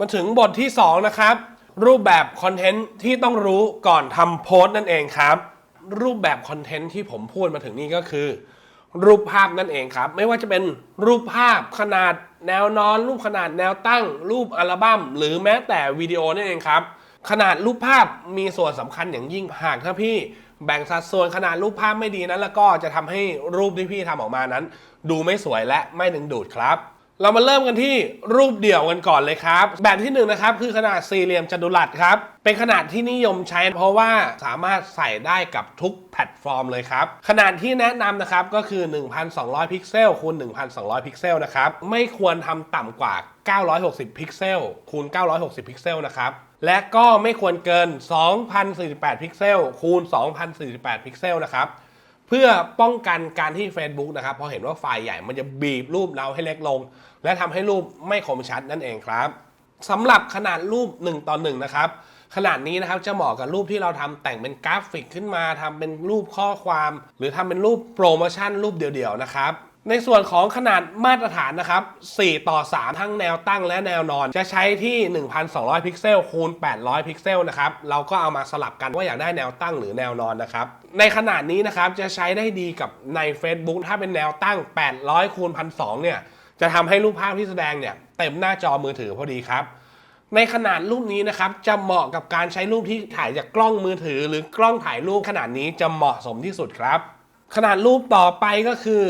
มาถึงบทที่ 2 นะครับ รูปแบบคอนเทนต์ที่ต้องรู้ก่อนทำโพสต์นั่นเองครับ รูปแบบคอนเทนต์ที่ผมพูดมาถึงนี่ก็คือ รูปภาพนั่นเองครับ ไม่ว่าจะเป็นรูปภาพขนาดแนวนอน รูปขนาดแนวตั้ง รูปอัลบั้มหรือแม้แต่วิดีโอนั่นเองครับ ขนาดรูปภาพมีส่วนสำคัญอย่างยิ่งหากถ้าพี่แบ่งสัดส่วนขนาดรูปภาพไม่ดีนั้น แล้วก็จะทำให้รูปที่พี่ทำออกมานั้น ดูไม่สวยและไม่ดึงดูดครับ เรามาเริ่มกันที่รูปเดี่ยวกันก่อนเลยครับ แบบที่หนึ่งนะครับคือขนาดสี่เหลี่ยมจัตุรัสครับ เป็นขนาดที่นิยมใช้ เพราะว่าสามารถใส่ได้กับทุกแพลตฟอร์มเลยครับ ขนาดที่แนะนำนะครับก็คือ 1,200 พิกเซลคูณ 1,200 พิกเซลนะครับ ไม่ควรทำต่ำกว่า 960 พิกเซลคูณ 960 พิกเซลนะครับ และก็ไม่ควรเกิน 2,048 พิกเซลคูณ 2,048 พิกเซลนะครับ เพื่อป้องกันการที่ Facebook นะครับพอเห็นว่าไฟล์ใหญ่มันจะบีบรูปเราให้เล็กลง และทำให้รูปไม่คมชัดนั่นเองครับสำหรับขนาดรูป1ต่อ1นะครับขนาดนี้นะครับจะเหมาะกับรูปที่เราทำแต่งเป็นกราฟิกขึ้นมาทำเป็นรูปข้อความ หรือทำเป็นรูปโปรโมชั่นรูปเดี่ยวๆนะครับ ในส่วนของขนาดมาตรฐานนะครับ 4 ต่อ 3 ทั้งแนวตั้งและแนวนอน จะใช้ที่ 1,200 พิกเซลคูณ 800 พิกเซลนะครับ เราก็เอามาสลับกันว่าอยากได้แนวตั้งหรือแนวนอนนะครับ ในขนาดนี้นะครับจะใช้ได้ดีกับใน Facebook ถ้าเป็นแนวตั้ง 800คูณ1,200 เนี่ย จะทำให้รูปภาพที่แสดงเนี่ยเต็มหน้าจอมือถือพอดีครับ ในขนาดรูปนี้นะครับจะเหมาะกับการใช้รูปที่ถ่ายจากกล้องมือถือ หรือกล้องถ่ายรูปขนาดนี้จะเหมาะสมที่สุดครับ ขนาดรูปต่อไปก็คือ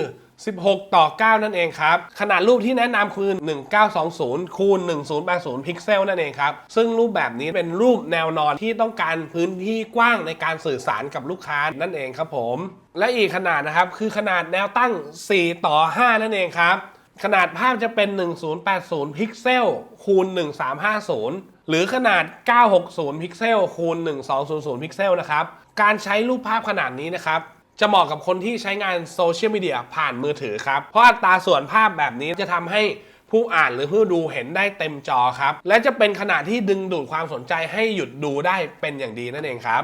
16 ต่อ 9 นั่นเองครับ ขนาดรูปที่แนะนำคือ 1920 คูณ 1080 พิกเซลนั่นเองครับ ซึ่งรูปแบบนี้เป็นรูปแนวนอนที่ต้องการพื้นที่กว้างในการสื่อสารกับลูกค้านั่นเองครับผม และอีกขนาดนะครับ คือขนาดแนวตั้ง 4 ต่อ 5 นั่นเองครับ ขนาดภาพจะเป็น 1080 พิกเซล คูณ 1350 หรือขนาด 960 พิกเซล คูณ 1200 พิกเซลนะครับ การใช้รูปภาพขนาดนี้นะครับ จะเหมาะกับคนที่ใช้งานโซเชียลมีเดียผ่านมือถือครับ เพราะอัตราส่วนภาพแบบนี้จะทำให้ผู้อ่านหรือผู้ดูเห็นได้เต็มจอครับ และจะเป็นขนาดที่ดึงดูดความสนใจให้หยุดดูได้เป็นอย่างดีนั่นเองครับ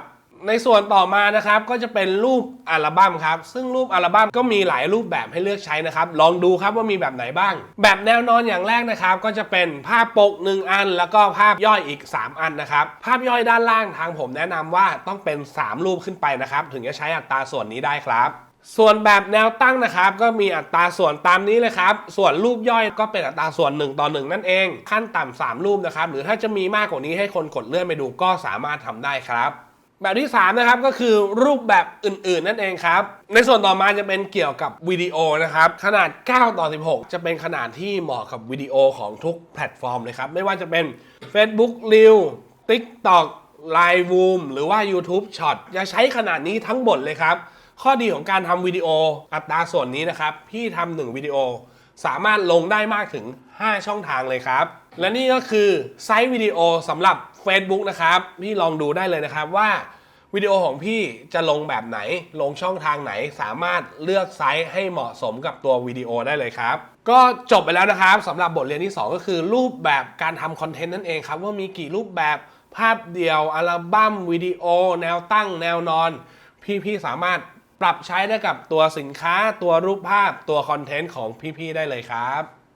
ในส่วนต่อมานะครับก็จะเป็นรูปอัลบั้มครับ ซึ่งรูปอัลบั้มก็มีหลายรูปแบบให้เลือกใช้นะครับ ลองดูครับว่ามีแบบไหนบ้าง แบบแนวนอนอย่างแรกนะครับ ก็จะเป็นภาพปก 1 อัน แล้วก็ภาพย่อยอีก 3 อันนะครับ ภาพย่อยด้านล่างทางผมแนะนำว่าต้องเป็น 3 รูปขึ้นไปนะครับ ถึงจะใช้อัตราส่วนนี้ได้ครับส่วนแบบแนวตั้งนะครับ ก็มีอัตราส่วนตามนี้เลยครับ ส่วนรูปย่อยก็เป็นอัตราส่วน 1 ต่อ 1 นั่นเอง ขั้นต่ำสามรูปนะครับ หรือถ้าจะมีมากกว่านี้ให้คนกดเลื่อนไปดูก็สามารถทำได้ครับ แบบที่ 3 นะครับก็คือรูปแบบอื่นๆ นั่นเองครับ ในส่วนต่อมาจะเป็นเกี่ยวกับวิดีโอนะครับ ขนาด 9 ต่อ 16 จะเป็นขนาดที่เหมาะกับวิดีโอของทุกแพลตฟอร์มเลยครับ ไม่ว่าจะเป็น Facebook Reel TikTok Lightroom หรือว่า YouTube Shot จะใช้ขนาดนี้ทั้งหมดเลยครับ ข้อดีของการทำวิดีโออัตราส่วนนี้นะครับ พี่ทำหนึ่งวิดีโอสามารถลงได้มากถึง 5 ช่องทางเลยครับ และนี่ก็คือไซส์วิดีโอสำหรับ Facebook นะครับ พี่ลองดูได้เลยนะครับว่าวิดีโอของพี่จะลงแบบไหน ลงช่องทางไหนสามารถเลือกไซส์ให้เหมาะสมกับตัววิดีโอได้เลยครับ ก็จบไปแล้วนะครับสำหรับบทเรียนที่ 2 ก็คือ รูปแบบการทำคอนเทนต์นั่นเองครับ ว่ามีกี่รูปแบบภาพเดียวอัลบั้มวิดีโอ แนวตั้ง แนวนอน พี่ๆสามารถปรับใช้ได้กับตัวสินค้าตัวรูปภาพตัวคอนเทนต์ของพี่ๆได้เลยครับ